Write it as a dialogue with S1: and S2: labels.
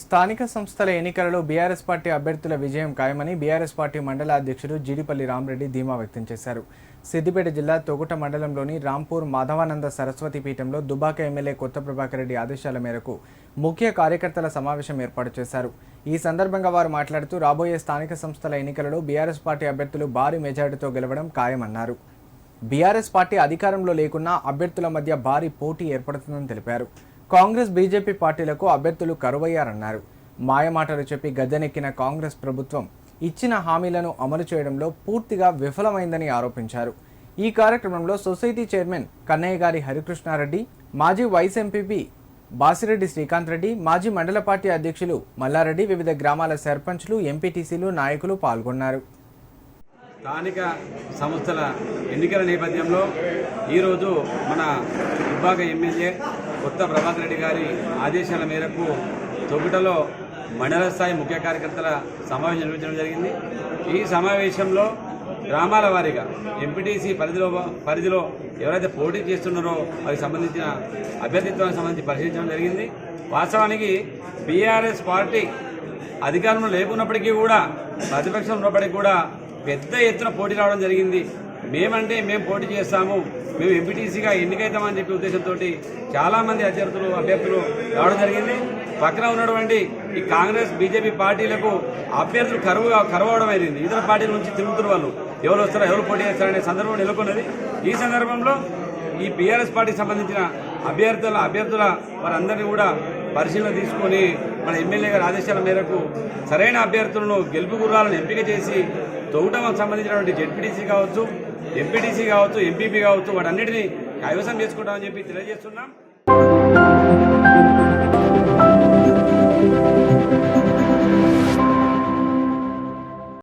S1: స్థానిక సంస్థల ఎన్నికలలో బీఆర్ఎస్ పార్టీ అభ్యర్థుల విజయం ఖాయమని బీఆర్ఎస్ పార్టీ మండల అధ్యక్షుడు జీడిపల్లి రామరెడ్డి ధీమా వ్యక్తం చేశారు. సిద్దిపేట జిల్లా తొగుట మండలంలోని రాంపూర్ మాధవానంద సరస్వతి పీఠంలో దుబాక ఎమ్మెల్యే కొత్త ప్రభాకర్ రెడ్డి ఆదేశాల మేరకు ముఖ్య కార్యకర్తల సమావేశం ఏర్పాటు చేశారు. ఈ సందర్భంగా వారు మాట్లాడుతూ రాబోయే స్థానిక సంస్థల ఎన్నికలలో బీఆర్ఎస్ పార్టీ అభ్యర్థులు భారీ మెజార్టీతో గెలవడం ఖాయమన్నారు. బీఆర్ఎస్ పార్టీ అధికారంలో లేకున్నా అభ్యర్థుల మధ్య భారీ పోటీ ఏర్పడుతుందని తెలిపారు. కాంగ్రెస్ బీజేపీ పార్టీలకు అభ్యర్థులు కరువయ్యారన్నారు. మాయమాటలు చెప్పి గద్దెనెక్కిన కాంగ్రెస్ ప్రభుత్వం ఇచ్చిన హామీలను అమలు చేయడంలో పూర్తిగా విఫలమైందని ఆరోపించారు. ఈ కార్యక్రమంలో సొసైటీ చైర్మన్ కన్నయ్య గారి హరికృష్ణారెడ్డి మాజీ వైస్ ఎంపీపీ బాసిరెడ్డి శ్రీకాంత్ రెడ్డి మాజీ మండల పార్టీ అధ్యక్షులు మల్లారెడ్డి వివిధ గ్రామాల సర్పంచ్లు ఎంపీటీసీలు నాయకులు పాల్గొన్నారు.
S2: స్థానిక సంస్థల ఎన్నికల నేపథ్యంలో ఈరోజు మన దుబ్బాక ఎమ్మెల్యే కొత్త ప్రభాకర్ రెడ్డి గారి ఆదేశాల మేరకు తొగుటలో మండల స్థాయి ముఖ్య కార్యకర్తల సమావేశం నిర్వహించడం జరిగింది. ఈ సమావేశంలో గ్రామాల వారీగా ఎంపీటీసీ పరిధిలో పరిధిలో ఎవరైతే పోటీ చేస్తున్నారో వారికి సంబంధించిన అభ్యర్థిత్వానికి సంబంధించి పరిశీలించడం జరిగింది. వాస్తవానికి బీఆర్ఎస్ పార్టీ అధికారంలో లేకున్నప్పటికీ కూడా ప్రతిపక్షం ఉన్నప్పటికీ కూడా పెద్ద ఎత్తున పోటీ రావడం జరిగింది. మేమంటే మేము పోటీ చేస్తాము. మేము ఎంపీటీసీగా ఎన్నికైతామని చెప్పి ఉద్దేశంతో చాలా మంది అభ్యర్థులు అభ్యర్థులు రావడం జరిగింది. పక్కన ఉన్నటువంటి ఈ కాంగ్రెస్ బీజేపీ పార్టీలకు అభ్యర్థులు కరువు కరువవడం అయింది ఇతర పార్టీల నుంచి తిరుగుతున్న వాళ్ళు ఎవరు వస్తారో ఎవరు పోటీ చేస్తారనే సందర్భం నెలకొన్నది. ఈ సందర్భంలో ఈ బీఆర్ఎస్ పార్టీకి సంబంధించిన అభ్యర్థుల అభ్యర్థుల వారందరినీ కూడా పరిశీలన తీసుకొని మన ఎమ్మెల్యే గారి ఆదేశాల మేరకు సరైన అభ్యర్థులను గెలుపు గుర్రాలను ఎంపిక చేసి తొగటం సంబంధించినటువంటి జెడ్పీటీసీ కావచ్చు ఎంపీటీసీ కావచ్చు ఎంపీపీ కావచ్చు వాటన్నిటిని కైవసం చేసుకుంటామని చెప్పి తెలియజేస్తున్నాం.